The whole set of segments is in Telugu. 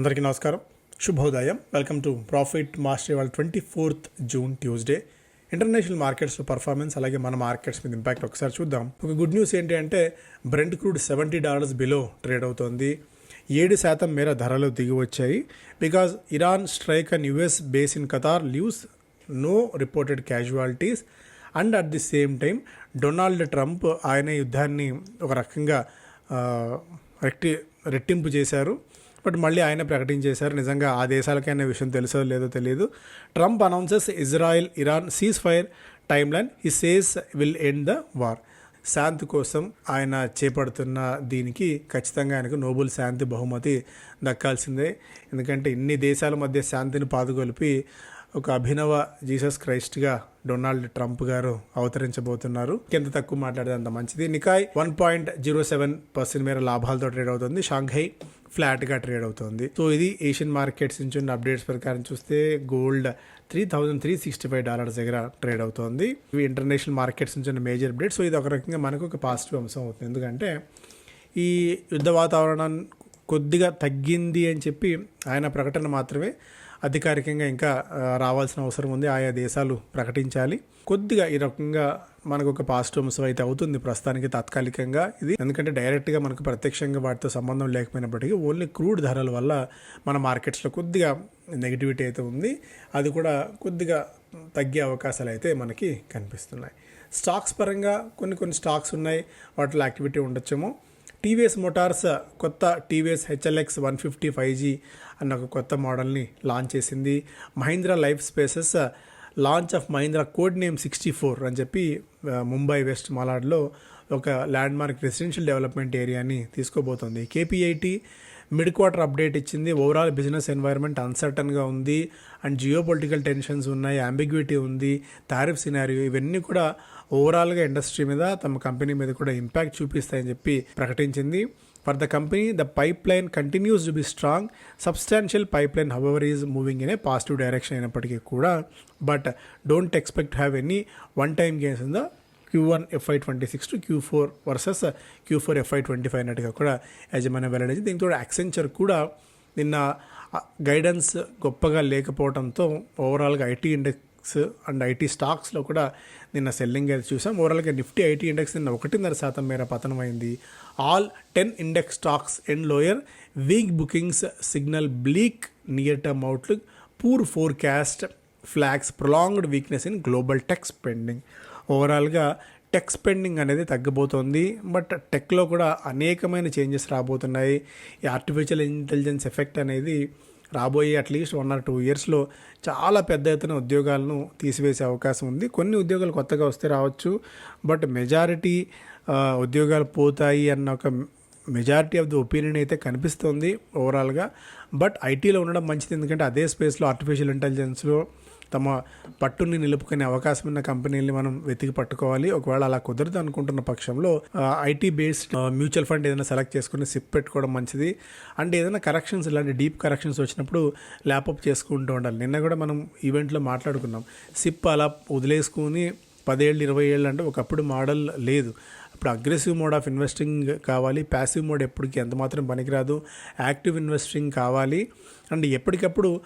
అందరికీ నమస్కారం. శుభోదయం. వెల్కమ్ టు ప్రాఫిట్ మాస్టర్ వాళ్ళ twenty fourth June Tuesday. International మార్కెట్స్లో పర్ఫార్మెన్స్ అలాగే మన మార్కెట్స్ మీద ఇంపాక్ట్ ఒకసారి చూద్దాం. ఒక గుడ్ న్యూస్ ఏంటి అంటే Brent crude seventy dollars below trade అవుతోంది. ఏడు శాతం మేర ధరలు దిగి వచ్చాయి. Because Iran strike and US base in Qatar leaves no reported casualties. And at the same time Donald Trump ఆయన యుద్ధాన్ని ఒక రకంగా రెట్టి రెట్టింపు చేశారు. బట్ మళ్ళీ ఆయన ప్రకటించేశారు. నిజంగా ఆ దేశాలకైనా విషయం తెలుసో లేదో తెలియదు. Trump announces Israel Iran ceasefire timeline he says will end the war శాంతి కోసం ఆయన చేపడుతున్న దీనికి ఖచ్చితంగా ఆయనకు నోబెల్ శాంతి బహుమతి దక్కాల్సిందే. ఎందుకంటే ఇన్ని దేశాల మధ్య శాంతిని పాదుకొలిపి ఒక అభినవ జీసస్ క్రైస్ట్గా డొనాల్డ్ ట్రంప్ గారు అవతరించబోతున్నారు. ఎంత తక్కువ మాట్లాడితే అంత మంచిది. Nikkei one point zero seven percent మేర లాభాలతో ట్రేడ్ అవుతుంది. షాంఘై ఫ్లాట్గా ట్రేడ్ అవుతుంది. సో ఇది ఏషియన్ మార్కెట్స్ నుంచి ఉన్న అప్డేట్స్ ప్రకారం చూస్తే gold three thousand three sixty five dollars దగ్గర ట్రేడ్ అవుతుంది. ఇవి ఇంటర్నేషనల్ మార్కెట్స్ నుంచి ఉన్న మేజర్ అప్డేట్. సో ఇది ఒక రకంగా మనకు ఒక పాజిటివ్ అంశం అవుతుంది. ఎందుకంటే ఈ యుద్ధ వాతావరణం కొద్దిగా తగ్గింది అని చెప్పి ఆయన ప్రకటన మాత్రమే అధికారికంగా ఇంకా రావాల్సిన అవసరం ఉంది. ఆయా దేశాలు ప్రకటించాలి. కొద్దిగా ఈ రకంగా మనకు ఒక పాజిటివ్ అంశం అయితే అవుతుంది ప్రస్తుతానికి తాత్కాలికంగా ఇది. ఎందుకంటే డైరెక్ట్గా మనకు ప్రత్యక్షంగా వాటితో సంబంధం లేకపోయినప్పటికీ ఓన్లీ క్రూడ్ ధరల వల్ల మన మార్కెట్స్లో కొద్దిగా నెగిటివిటీ అయితే ఉంది. అది కూడా కొద్దిగా తగ్గే అవకాశాలు అయితే మనకి కనిపిస్తున్నాయి. స్టాక్స్ పరంగా కొన్ని కొన్ని స్టాక్స్ ఉన్నాయి. వాటిలో యాక్టివిటీ ఉండొచ్చేమో. టీవీఎస్ మోటార్స్ కొత్త TVS HLX one fifty five G అన్న ఒక కొత్త మోడల్ని లాంచ్ చేసింది. Mahindra life spaces launch of Mahindra code name sixty four అని చెప్పి ముంబై వెస్ట్ మాలాడ్లో ఒక ల్యాండ్ మార్క్ రెసిడెన్షియల్ డెవలప్మెంట్ ఏరియాని తీసుకోబోతోంది. కేపీఐటీ మిడ్ క్వార్టర్ అప్డేట్ ఇచ్చింది. ఓవరాల్ బిజినెస్ ఎన్వైర్న్మెంట్ అన్సర్టన్గా ఉంది. అండ్ జియో పొలిటికల్ టెన్షన్స్ ఉన్నాయి. అంబిగ్యూటీ ఉంది. టారిఫ్ సినారియో ఇవన్నీ కూడా ఓవరాల్గా ఇండస్ట్రీ మీద తమ కంపెనీ మీద కూడా ఇంపాక్ట్ చూపిస్తాయని చెప్పి ప్రకటించింది. For the company the pipeline continues to be strong substantial pipeline our is moving in a positive direction అయినప్పటికీ కూడా. But don't expect have any one time gains in the Q one FY twenty six to Q four versus Q four FY twenty five అన్నట్టుగా కూడా యజమాని వెల్లడించి దీంతో యాక్సెంచర్ కూడా నిన్న గైడెన్స్ గొప్పగా లేకపోవడంతో ఓవరాల్గా ఐటీ ఇండెక్స్ అండ్ ఐటీ స్టాక్స్లో కూడా నిన్న సెల్లింగ్ అయితే చూసాం. ఓవరాల్గా నిఫ్టీ ఐటీ ఇండెక్స్ నిన్న ఒకటిన్నర శాతం మేర పతనమైంది. All ten index stocks end lower weak bookings signal bleak near term outlook poor forecast flags prolonged weakness in global tech spending ఓవరాల్గా టెక్ స్పెండింగ్ అనేది తగ్గిపోతుంది. బట్ టెక్లో కూడా అనేకమైన చేంజెస్ రాబోతున్నాయి. ఈ ఆర్టిఫిషియల్ ఇంటెలిజెన్స్ ఎఫెక్ట్ అనేది రాబోయే అట్లీస్ట్ వన్ ఆర్ టూ ఇయర్స్లో చాలా పెద్ద ఎత్తున ఉద్యోగాలను తీసివేసే అవకాశం ఉంది. కొన్ని ఉద్యోగాలు కొత్తగా వస్తే రావచ్చు. బట్ మెజారిటీ ఉద్యోగాలు పోతాయి అన్న ఒక మెజారిటీ ఆఫ్ ది ఒపీనియన్ అయితే కనిపిస్తుంది ఓవరాల్గా. బట్ ఐటీలో ఉండడం మంచిది ఎందుకంటే అదే స్పేస్లో ఆర్టిఫిషియల్ ఇంటెలిజెన్స్లో తమ పట్టుని నిలుపుకునే అవకాశం ఉన్న కంపెనీల్ని మనం వెతికి పట్టుకోవాలి. ఒకవేళ అలా కుదరదు అనుకుంటున్న పక్షంలో ఐటీ బేస్డ్ మ్యూచువల్ ఫండ్ ఏదైనా సెలెక్ట్ చేసుకుని సిప్ పెట్టుకోవడం మంచిది. అండ్ ఏదైనా కరెక్షన్స్ ఇలాంటి డీప్ కరెక్షన్స్ వచ్చినప్పుడు ల్యాప్అప్ చేసుకుంటూ ఉండాలి. నిన్న కూడా మనం ఈవెంట్లో మాట్లాడుకున్నాం. సిప్ అలా వదిలేసుకుని పదేళ్ళు ఇరవై ఏళ్ళు అంటే ఒకప్పుడు మోడల్ లేదు. ఇప్పుడు అగ్రెసివ్ మోడ్ ఆఫ్ ఇన్వెస్టింగ్ కావాలి ప్యాసివ్ మోడ్ ఎప్పటికీ ఎంత మాత్రం పనికిరాదు. యాక్టివ్ ఇన్వెస్టింగ్ కావాలి. అండ్ ఎప్పటికప్పుడు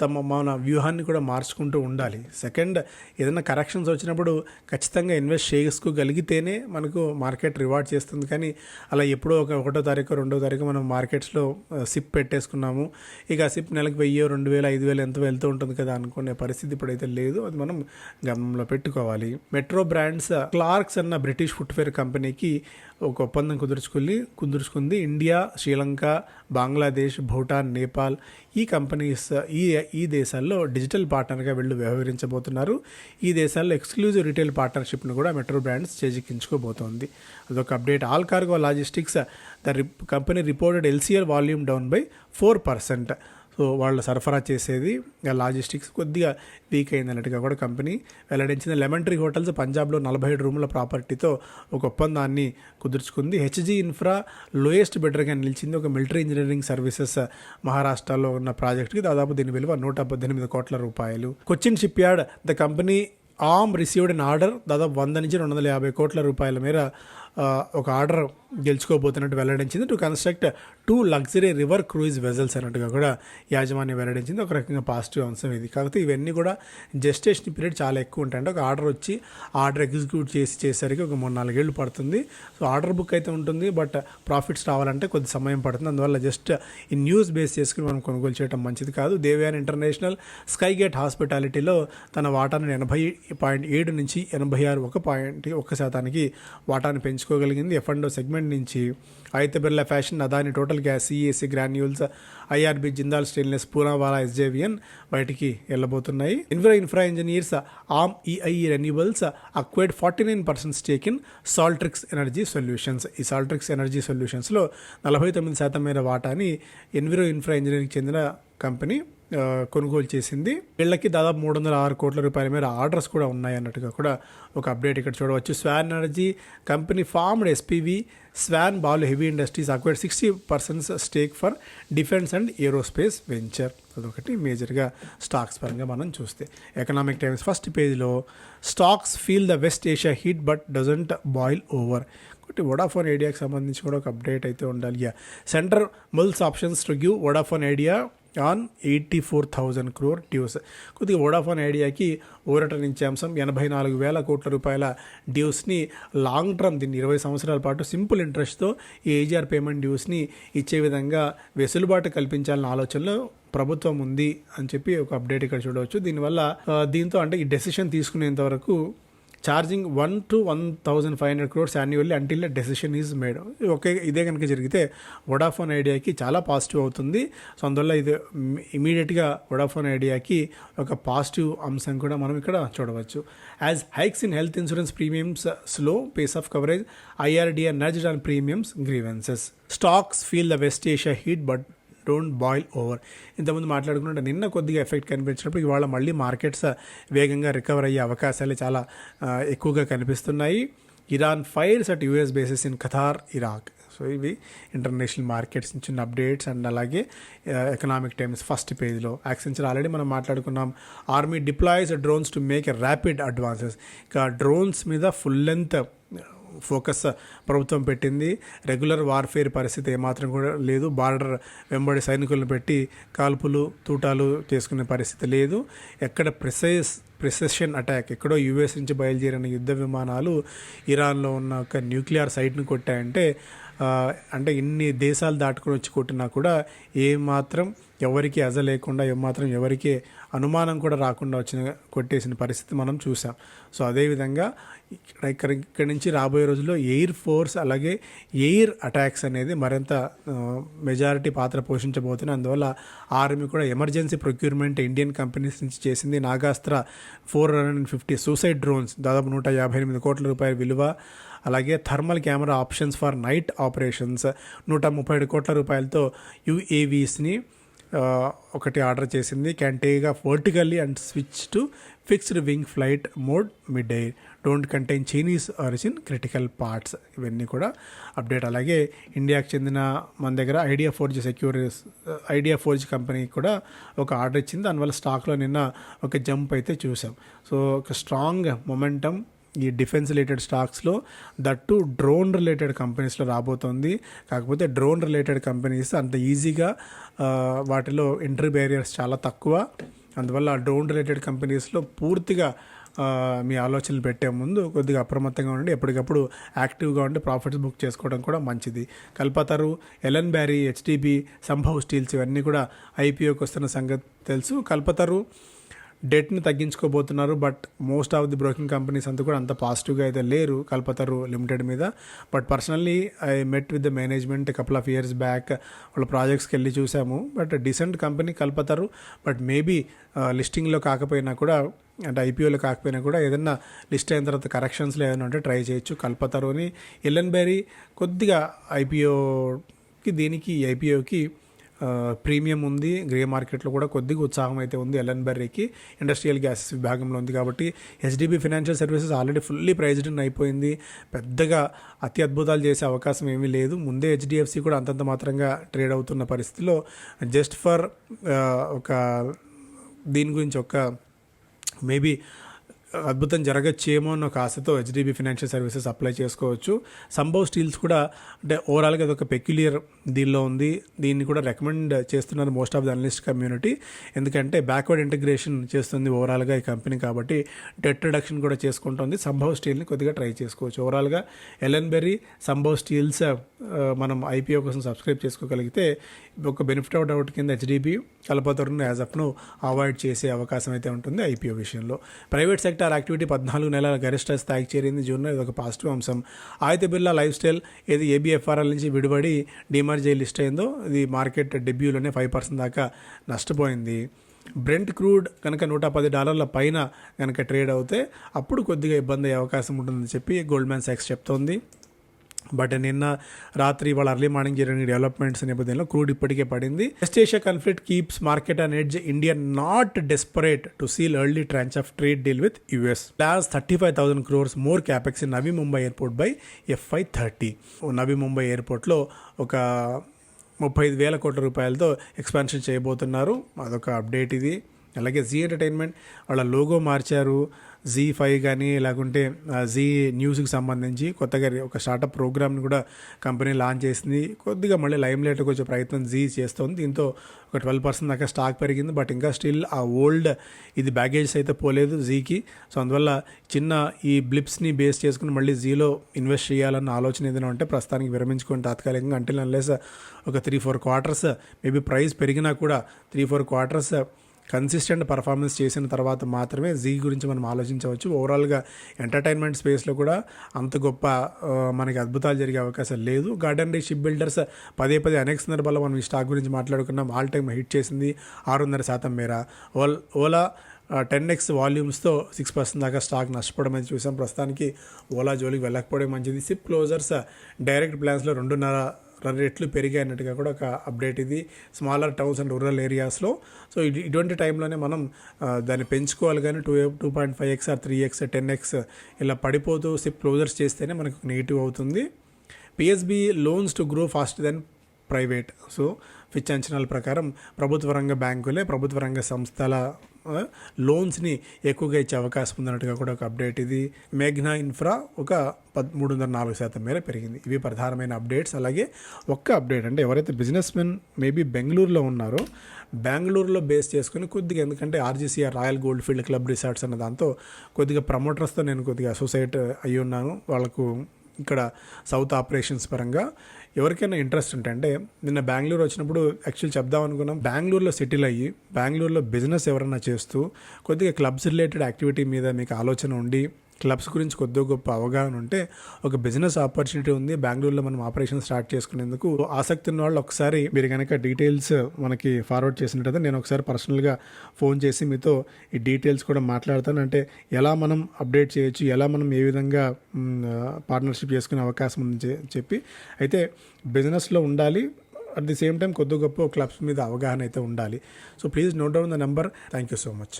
తమ మన వ్యూహాన్ని కూడా మార్చుకుంటూ ఉండాలి. సెకండ్ ఏదైనా కరెక్షన్స్ వచ్చినప్పుడు ఖచ్చితంగా ఇన్వెస్ట్ చేసుకోగలిగితేనే మనకు మార్కెట్ రివార్డ్ చేస్తుంది. కానీ అలా ఎప్పుడో ఒక ఒకటో తారీఖు రెండో తారీఖు మనం మార్కెట్స్లో సిప్ పెట్టేసుకున్నాము. ఇక ఆ సిప్ నెలకు వెయ్యి రెండు వేలు ఐదు వేలు ఎంత వెళ్తూ ఉంటుంది కదా అనుకునే పరిస్థితి ఇప్పుడైతే లేదు. అది మనం గమనంలో పెట్టుకోవాలి. మెట్రో బ్రాండ్స్ క్లార్క్స్ అన్న బ్రిటిష్ ఫుట్వేర్ కంపెనీకి ఒక ఒప్పందం కుదుర్చుకుని కుదుర్చుకుంది ఇండియా శ్రీలంక బంగ్లాదేశ్ భూటాన్ నేపాల్. ఈ కంపెనీస్ ఈ ఈ దేశాల్లో డిజిటల్ పార్ట్నర్గా వీళ్ళు వ్యవహరించబోతున్నారు. ఈ దేశాల్లో ఎక్స్క్లూజివ్ రిటైల్ పార్ట్నర్షిప్ను కూడా మెట్రో బ్రాండ్స్ చేజిక్కించుకోబోతోంది. అదొక update. All cargo logistics the company reported LCR volume down by four percent. So వాళ్ళు సరఫరా చేసేది. లాజిస్టిక్స్ కొద్దిగా వీక్ అయింది అన్నట్టుగా కూడా కంపెనీ వెల్లడించిన లెమన్ ట్రీ హోటల్స్ పంజాబ్లో నలభై ఏడు రూముల ప్రాపర్టీతో ఒక ఒప్పందాన్ని కుదుర్చుకుంది. హెచ్జీ ఇన్ఫ్రా లోయెస్ట్ బెటర్గా నిలిచింది. ఒక మిలిటరీ ఇంజనీరింగ్ సర్వీసెస్ మహారాష్ట్రలో ఉన్న ప్రాజెక్టుకి దాదాపు దీని విలువ నూట పద్దెనిమిది కోట్ల రూపాయలు. Cochin shipyard the company um received an order దాదాపు వంద నుంచి రెండు వందల యాభై కోట్ల రూపాయల మేర ఒక ఆర్డర్ గెలుచుకోబోతున్నట్టు వెల్లడించింది. To construct two luxury river cruise vessels అన్నట్టుగా కూడా యాజమాన్యం వెల్లడించింది. ఒక రకంగా పాజిటివ్ అంశం ఇది. కాకపోతే ఇవన్నీ కూడా జస్టేషన్ పీరియడ్ చాలా ఎక్కువ ఉంటాయి. అంటే ఒక ఆర్డర్ వచ్చి ఆర్డర్ ఎగ్జిక్యూట్ చేసి చేసరికి ఒక మూడు నాలుగేళ్ళు పడుతుంది. సో ఆర్డర్ బుక్ అయితే ఉంటుంది బట్ ప్రాఫిట్స్ రావాలంటే కొద్ది సమయం పడుతుంది. అందువల్ల జస్ట్ ఈ న్యూస్ బేస్ చేసుకుని మనం కొనుగోలు చేయడం మంచిది కాదు. దేవ్యాన్ ఇంటర్నేషనల్ స్కై గేట్ హాస్పిటాలిటీలో తన వాటాను ఎనభై పాయింట్ ఏడు నుంచి ఎనభై ఆరు ఒక పాయింట్ ఒక శాతానికి వాటాను పెంచుకోగలిగింది. ఎఫ్ అండ్ సెగ్మెంట్ నుంచి అయితే Birla fashion Adani total gas CSC granules IRB Jindal stainless Poonawalla SJVN బయటికి వెళ్ళబోతున్నాయి infra infra engineers um EI renewables acquired forty nine percent stake in Saltrix energy solutions. ఈ సాల్ట్రిక్స్ ఎనర్జీ సొల్యూషన్స్లో నలభై తొమ్మిది శాతం మేర వాటాని ఎన్విరో ఇన్ఫ్రా ఇంజనీరింగ్ చెందిన కంపెనీ కొనుగోలు చేసింది. వీళ్ళకి దాదాపు మూడు వందల ఆరు కోట్ల రూపాయల మేర ఆర్డర్స్ కూడా ఉన్నాయి అన్నట్టుగా కూడా ఒక అప్డేట్ ఇక్కడ చూడవచ్చు. Swan energy company formed SPV Swan ball heavy industries acquired sixty percents stake for defence and aerospace venture అదొకటి మేజర్గా స్టాక్స్ పరంగా మనం చూస్తే. ఎకనామిక్ టైమ్స్ ఫస్ట్ పేజ్లో stocks feel the West Asia heat but doesn't boil over ఒకటి వడాఫోన్ ఐడియాకి సంబంధించి కూడా ఒక అప్డేట్ అయితే ఉండాలి. Centre mulls options to give Vodafone Idea on eighty four thousand crore dues కొద్దిగా వోడాఫోన్ ఐడియాకి ఊరట నుంచి అంశం ఎనభై నాలుగు వేల కోట్ల రూపాయల డ్యూస్ని లాంగ్ టర్మ్ దీన్ని ఇరవై సంవత్సరాల పాటు సింపుల్ ఇంట్రెస్ట్తో ఈ ఏజీఆర్ పేమెంట్ డ్యూస్ని ఇచ్చే విధంగా వెసులుబాటు కల్పించాలన్న ఆలోచనలో ప్రభుత్వం ఉంది అని చెప్పి ఒక అప్డేట్ ఇక్కడ చూడవచ్చు. దీనివల్ల దీంతో అంటే ఈ డెసిషన్ తీసుకునేంత వరకు charging one two one thousand five hundred crores annually until the decision is made okay ఇదే కనుక జరిగితే వొడాఫోన్ ఐడియాకి చాలా పాజిటివ్ అవుతుంది. సో అందువల్ల ఇది ఇమీడియట్గా వొడాఫోన్ ఐడియాకి ఒక పాజిటివ్ అంశం కూడా మనం ఇక్కడ చూడవచ్చు. As hikes in health insurance premiums slow pace of coverage IRDR nudged on premiums grievances stocks feel the West Asia heat but don't boil over. ఇంతకుముందు మాట్లాడుకుంటే నిన్న కొద్దిగా ఎఫెక్ట్ కనిపించినప్పుడు ఇవాళ మళ్ళీ మార్కెట్స్ వేగంగా రికవర్ అయ్యే అవకాశాలు చాలా ఎక్కువగా కనిపిస్తున్నాయి. Iran fires at US bases in Qatar Iraq. So ఇవి ఇంటర్నేషనల్ మార్కెట్స్ చిన్న అప్డేట్స్ అండ్ అలాగే ఎకనామిక్ టైమ్స్ ఫస్ట్ పేజ్లో యాక్సెంచర్ ఆల్రెడీ మనం మాట్లాడుకున్నాం. Army deploys drones to make a rapid advances ఇక డ్రోన్స్ మీద ఫుల్ లెంత్ ఫోకస్ ప్రభుత్వం పెట్టింది. రెగ్యులర్ వార్ఫేర్ పరిస్థితి ఏమాత్రం కూడా లేదు. బార్డర్ వెంబడి సైనికులను పెట్టి కాల్పులు తూటాలు చేసుకునే పరిస్థితి లేదు. ఎక్కడ ప్రిసైస్ ప్రిసెషన్ అటాక్ ఎక్కడో యూఎస్ నుంచి బయలుదేరిన యుద్ధ విమానాలు ఇరాన్లో ఉన్న ఒక న్యూక్లియర్ సైట్ను కొట్టాయంటే అంటే ఇన్ని దేశాలు దాటుకుని వచ్చి కొట్టినా కూడా ఏమాత్రం ఎవరికి అజ లేకుండా ఏమాత్రం ఎవరికి అనుమానం కూడా రాకుండా వచ్చిన కొట్టేసిన పరిస్థితి మనం చూసాం సో అదేవిధంగా ఇక్కడ ఇక్కడ ఇక్కడి నుంచి రాబోయే రోజుల్లో ఎయిర్ ఫోర్స్ అలాగే ఎయిర్ అటాక్స్ అనేది మరింత మెజారిటీ పాత్ర పోషించబోతుంది అందువల్ల ఆర్మీ కూడా ఎమర్జెన్సీ ప్రొక్యూర్మెంట్ ఇండియన్ కంపెనీస్ నుంచి చేసింది. Nagastra four hundred and fifty suicide drones దాదాపు నూట యాభై ఎనిమిది కోట్ల రూపాయల విలువ. అలాగే thermal camera options for night operations నూట ముప్పై ఏడు కోట్ల రూపాయలతో యుఏవీస్ని ఒకటి ఆర్డర్ చేసింది. Can take off vertically and switch to fixed wing flight mode mid air don't contain Chinese origin critical parts ఇవన్నీ కూడా అప్డేట్ అలాగే ఇండియాకి చెందిన మన దగ్గర idea forge securities idea forge company కూడా ఒక ఆర్డర్ ఇచ్చింది. దానివల్ల స్టాక్లో నిన్న ఒక జంప్ అయితే చూసాం. సో ఒక స్ట్రాంగ్ మొమెంటం ఈ డిఫెన్స్ రిలేటెడ్ స్టాక్స్లో దట్టు డ్రోన్ రిలేటెడ్ కంపెనీస్లో రాబోతోంది. కాకపోతే డ్రోన్ రిలేటెడ్ కంపెనీస్ అంత ఈజీగా వాటిలో ఎంట్రీ బ్యారియర్స్ చాలా తక్కువ. అందువల్ల డ్రోన్ రిలేటెడ్ కంపెనీస్లో పూర్తిగా మీ ఆలోచనలు పెట్టే ముందు కొద్దిగా అప్రమత్తంగా ఉండి ఎప్పటికప్పుడు యాక్టివ్గా ఉండి ప్రాఫిట్స్ బుక్ చేసుకోవడం కూడా మంచిది. Kalpataru Ellenbarrie HDB Sambhav steels ఇవన్నీ కూడా ఐపీఓకి వస్తున్న సంగతి తెలుసు. కల్పతరు డెట్ని తగ్గించుకోబోతున్నారు but most of the broking companies అంతా కూడా అంత పాజిటివ్గా అయితే లేరు కల్పతరు లిమిటెడ్ మీద. But personally I met with the management couple of years back వాళ్ళ ప్రాజెక్ట్స్కి వెళ్ళి చూసాము. But decent company Kalpataru. But maybe లిస్టింగ్లో కాకపోయినా కూడా అంటే ఐపీఓలో కాకపోయినా కూడా ఏదైనా లిస్ట్ అయిన తర్వాత కరెక్షన్స్లో ఏదైనా ఉంటే ట్రై చేయొచ్చు కల్పతరుని. ఎల్ఎన్ బెరీ కొద్దిగా ఐపీఓకి దీనికి ఐపీఓకి ప్రీమియం ఉంది గ్రే మార్కెట్లో కూడా కొద్దిగా ఉత్సాహం అయితే ఉంది ఎల్ఎన్ బెర్రీకి ఇండస్ట్రియల్ గ్యాస్ విభాగంలో ఉంది కాబట్టి HDB financial services already fully priced అయిపోయింది. పెద్దగా అతి అద్భుతాలు చేసే అవకాశం ఏమీ లేదు. ముందే హెచ్డిఎఫ్సి కూడా అంతంత మాత్రంగా ట్రేడ్ అవుతున్న పరిస్థితిలో జస్ట్ ఫర్ ఒక దీని గురించి ఒక మేబీ అద్భుతం జరగచ్చేమో అన్న ఒక ఆశతో హెచ్డిబి ఫైనాన్షియల్ సర్వీసెస్ అప్లై చేసుకోవచ్చు. సంభవ్ స్టీల్స్ కూడా అంటే ఓవరాల్గా అది ఒక పెక్యులియర్ దీనిలో ఉంది. దీన్ని కూడా రికమెండ్ చేస్తున్నారు most of the analyst community ఎందుకంటే బ్యాక్వర్డ్ ఇంటిగ్రేషన్ చేస్తుంది ఓవరాల్గా ఈ కంపెనీ కాబట్టి డెట్ రిడక్షన్ కూడా చేసుకుంటుంది. సంభవ్ స్టీల్ని కొద్దిగా ట్రై చేసుకోవచ్చు. ఓవరాల్గా Ellen berry Sambhav steels uh, మనం ఐపీఓ కోసం సబ్స్క్రైబ్ చేసుకోగలిగితే ఒక బెనిఫిట్ అవుట్ అవుట్ కింద హెచ్డిబి కలపతరును యాజ్ అప్ను అవాయిడ్ చేసే అవకాశం అయితే ఉంటుంది ఐపీఓ విషయంలో. ప్రైవేట్ సెక్టార్ యాక్టివిటీ పద్నాలుగు నెలల గరిష్ట స్థాయికి చేరింది. జూన్లో ఇది ఒక పాజిటివ్ అంశం. ఆదిత్య బిర్లా లైఫ్ స్టైల్ ఏది ఏబిఎఫ్ఆర్ఎల్ నుంచి విడిపడి డిమర్జ్ అయ్యి లిస్ట్ అయిందో ఇది మార్కెట్ డెబ్యూలోనే ఫైవ్ పర్సెంట్ దాకా నష్టపోయింది. బ్రెంట్ క్రూడ్ కనుక నూట పది డాలర్ల పైన కనుక ట్రేడ్ అవుతే అప్పుడు కొద్దిగా ఇబ్బంది అయ్యే అవకాశం ఉంటుందని చెప్పి గోల్డ్ మ్యాన్ సాక్స్ చెప్తోంది. బట్ నిన్న రాత్రి వాళ్ళ అర్లీ మార్నింగ్ జరిగిన డెవలప్మెంట్స్ నేపథ్యంలో క్రూడ్ ఇప్పటికే పడింది. West Asia conflict keeps market and edge India not desperate to seal early tranche of trade deal with US loss thirty five thousand crores more capex in Navi Mumbai airport by FY thirty Navi Mumbai ఎయిర్పోర్ట్లో ఒక ముప్పై ఐదు వేల కోట్ల రూపాయలతో ఎక్స్పాన్షన్ చేయబోతున్నారు. అదొక అప్డేట్ ఇది. అలాగే జీ ఎంటర్టైన్మెంట్ వాళ్ళ లోగో మార్చారు. జీ ఫైవ్ కానీ లేకుంటే జీ న్యూస్కి సంబంధించి కొత్తగా ఒక స్టార్టప్ ప్రోగ్రామ్ని కూడా కంపెనీ లాంచ్ చేసింది. కొద్దిగా మళ్ళీ లైమ్ లైట్కి వచ్చే ప్రయత్నం జీ చేస్తుంది. దీంతో ఒక ట్వెల్వ్ పర్సెంట్ దాకా స్టాక్ పెరిగింది. బట్ ఇంకా స్టిల్ ఆ ఓల్డ్ ఇది బ్యాగేజ్ అయితే పోలేదు జీకి. సో అందువల్ల చిన్న ఈ బ్లిప్స్ని బేస్ చేసుకుని మళ్ళీ జీలో ఇన్వెస్ట్ చేయాలన్న ఆలోచన ఏదైనా ఉంటే ప్రస్తుతానికి విరమించుకొని తాత్కాలికంగా అంటే అన్లెస్ ఒక three four quarters maybe price పెరిగినా కూడా three four quarters consistent performance చేసిన తర్వాత మాత్రమే జీ గురించి మనం ఆలోచించవచ్చు. ఓవరాల్గా ఎంటర్టైన్మెంట్ స్పేస్లో కూడా అంత గొప్ప మనకి అద్భుతాలు జరిగే అవకాశం లేదు. గార్డెన్ డే షిప్ బిల్డర్స్ పదే పదే అనేక సందర్భాల్లో మనం ఈ స్టాక్ గురించి మాట్లాడుకున్నాం. ఆల్ టైమ్ హిట్ చేసింది ఆరున్నర శాతం మేర. ఓల్ ఓలా టెన్ ఎక్స్ వాల్యూమ్స్తో సిక్స్ పర్సెంట్ దాకా స్టాక్ నష్టపోవడం అనేది చూసాం. ప్రస్తుతానికి ఓలా జోలికి వెళ్ళకపోవడం మంచిది. సిప్ క్లోజర్స్ డైరెక్ట్ ప్లాన్స్లో రెండున్నర రెట్లు పెరిగాయన్నట్టుగా కూడా ఒక అప్డేట్ ఇది. స్మాలర్ టౌన్స్ అండ్ రూరల్ ఏరియాస్లో. సో ఇటువంటి టైంలోనే మనం దాన్ని పెంచుకోవాలి కానీ two two point five X or three X ten X ఇలా పడిపోతూ సిప్ క్లోజర్స్ చేస్తేనే మనకు నెగిటివ్ అవుతుంది. PSB loans to grow fast then private. So Fitch అంచనాల ప్రకారం ప్రభుత్వ రంగ బ్యాంకులే ప్రభుత్వ రంగ సంస్థల లోన్స్ని ఎక్కువగా ఇచ్చే అవకాశం ఉందన్నట్టుగా కూడా ఒక అప్డేట్. ఇది మేఘ్నా ఇన్ఫ్రా ఒక పద్ మూడు వందల నాలుగు శాతం మేర పెరిగింది. ఇవి ప్రధానమైన అప్డేట్స్. అలాగే ఒక్క అప్డేట్ అంటే ఎవరైతే బిజినెస్ మెన్ మేబీ బెంగళూరులో ఉన్నారో బెంగళూరులో బేస్ చేసుకుని కొద్దిగా ఎందుకంటే RGCR royal gold field club resorts అన్న దాంతో కొద్దిగా ప్రమోటర్స్తో నేను కొద్దిగా అసోసియేట్ అయ్యి ఉన్నాను. వాళ్ళకు ఇక్కడ సౌత్ ఆపరేషన్స్ పరంగా ఎవరికైనా ఇంట్రెస్ట్ ఉంటే అంటే నిన్న బెంగళూరు వచ్చినప్పుడు యాక్చువల్ చెప్దాం అనుకున్నాం. బెంగళూరులో సెటిల్ అయ్యి బెంగళూరులో బిజినెస్ ఎవరైనా చేస్తూ కొద్దిగా క్లబ్స్ రిలేటెడ్ యాక్టివిటీ మీద మీకు ఆలోచన ఉండి క్లబ్స్ గురించి కొద్దిగా గొప్ప అవగాహన ఉంటే ఒక బిజినెస్ ఆపర్చునిటీ ఉంది. బెంగళూరులో మనం ఆపరేషన్ స్టార్ట్ చేసుకునేందుకు ఆసక్తి ఉన్న వాళ్ళు ఒకసారి మీరు కనుక డీటెయిల్స్ మనకి ఫార్వర్డ్ చేసినట్టయితే నేను ఒకసారి పర్సనల్గా ఫోన్ చేసి మీతో ఈ డీటెయిల్స్ కూడా మాట్లాడతాను. అంటే ఎలా మనం అప్డేట్ చేయొచ్చు ఎలా మనం ఏ విధంగా పార్ట్నర్షిప్ చేసుకునే అవకాశం ఉంది చెప్పి అయితే బిజినెస్లో ఉండాలి. అట్ ది సేమ్ టైం కొద్ది గొప్ప క్లబ్స్ మీద అవగాహన అయితే ఉండాలి. So please note down the number. Thank you so much.